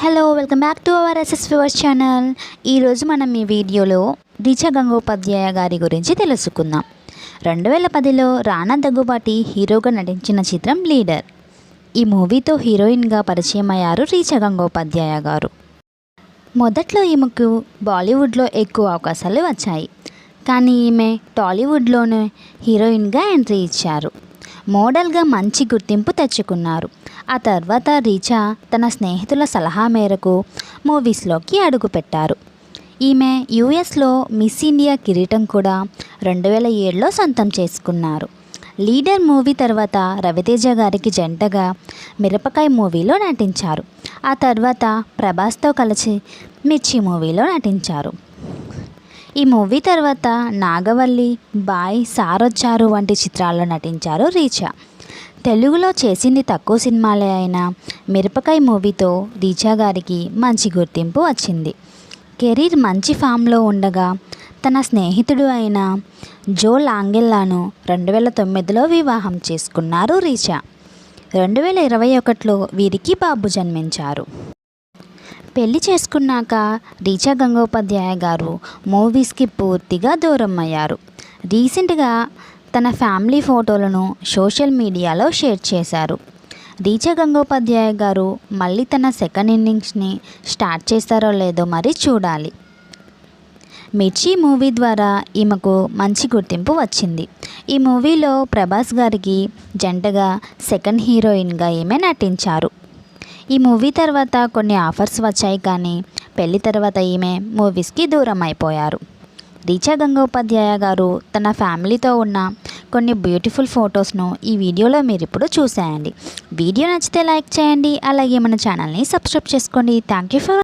Hello welcome back to our SS fivers channel ఈరోజు మనం ఈ వీడియోలో రిచా గంగోపాధ్యాయ గారి గురించి తెలుసుకుందాం. రెండు వేల పదిలో రానా దగ్గుబాటి హీరోగా నటించిన చిత్రం లీడర్ ఈ మూవీతో హీరోయిన్గా పరిచయం అయ్యారు రీచా గంగోపాధ్యాయ గారు. మొదట్లో ఈమెకు బాలీవుడ్లో ఎక్కువ అవకాశాలు వచ్చాయి. కానీ ఈమె టాలీవుడ్లోనే హీరోయిన్గా ఎంట్రీ ఇచ్చారు. మోడల్గా మంచి గుర్తింపు తెచ్చుకున్నారు. ఆ తర్వాత రీచా తన స్నేహితుల సలహా మేరకు మూవీస్లోకి అడుగుపెట్టారు. ఈమె యుఎస్లో మిస్ ఇండియా కిరీటం కూడా రెండు వేల ఏడులో సొంతం చేసుకున్నారు. లీడర్ మూవీ తర్వాత రవితేజ గారికి జంటగా మిరపకాయ మూవీలో నటించారు. ఆ తర్వాత ప్రభాస్తో కలిసి మిర్చి మూవీలో నటించారు. ఈ మూవీ తర్వాత నాగవల్లి బాయ్ సారొచ్చారు వంటి చిత్రాల్లో నటించారు రీచా. తెలుగులో చేసింది తక్కువ సినిమాలే అయినా మిరపకాయ మూవీతో రీచా గారికి మంచి గుర్తింపు వచ్చింది. కెరీర్ మంచి ఫామ్లో ఉండగా తన స్నేహితుడు అయిన జో లాంగెల్లాను రెండు వేల తొమ్మిదిలో వివాహం చేసుకున్నారు రీచా. రెండు వేల ఇరవై ఒకటిలో వీరికి బాబు జన్మించారు. పెళ్ళి చేసుకున్నాక రీచా గంగోపాధ్యాయ గారు మూవీస్కి పూర్తిగా దూరం అయ్యారు. రీసెంట్గా తన ఫ్యామిలీ ఫోటోలను సోషల్ మీడియాలో షేర్ చేశారు. రీచా గంగోపాధ్యాయ గారు మళ్ళీ తన సెకండ్ ఇన్నింగ్స్ని స్టార్ట్ చేస్తారో లేదో మరి చూడాలి. మిర్చి మూవీ ద్వారా ఈమెకు మంచి గుర్తింపు వచ్చింది. ఈ మూవీలో ప్రభాస్ గారికి జంటగా సెకండ్ హీరోయిన్గా ఈమె నటించారు. ఈ మూవీ తర్వాత కొన్ని ఆఫర్స్ వచ్చాయి కానీ పెళ్ళి తర్వాత ఈమె మూవీస్కి దూరం అయిపోయారు. రీచా గంగోపాధ్యాయ గారు తన ఫ్యామిలీతో ఉన్న కొన్ని బ్యూటిఫుల్ ఫొటోస్ను ఈ వీడియోలో మీరు ఇప్పుడు చూసేయండి. వీడియో నచ్చితే లైక్ చేయండి అలాగే మన ఛానల్ని సబ్స్క్రైబ్ చేసుకోండి. Thank you for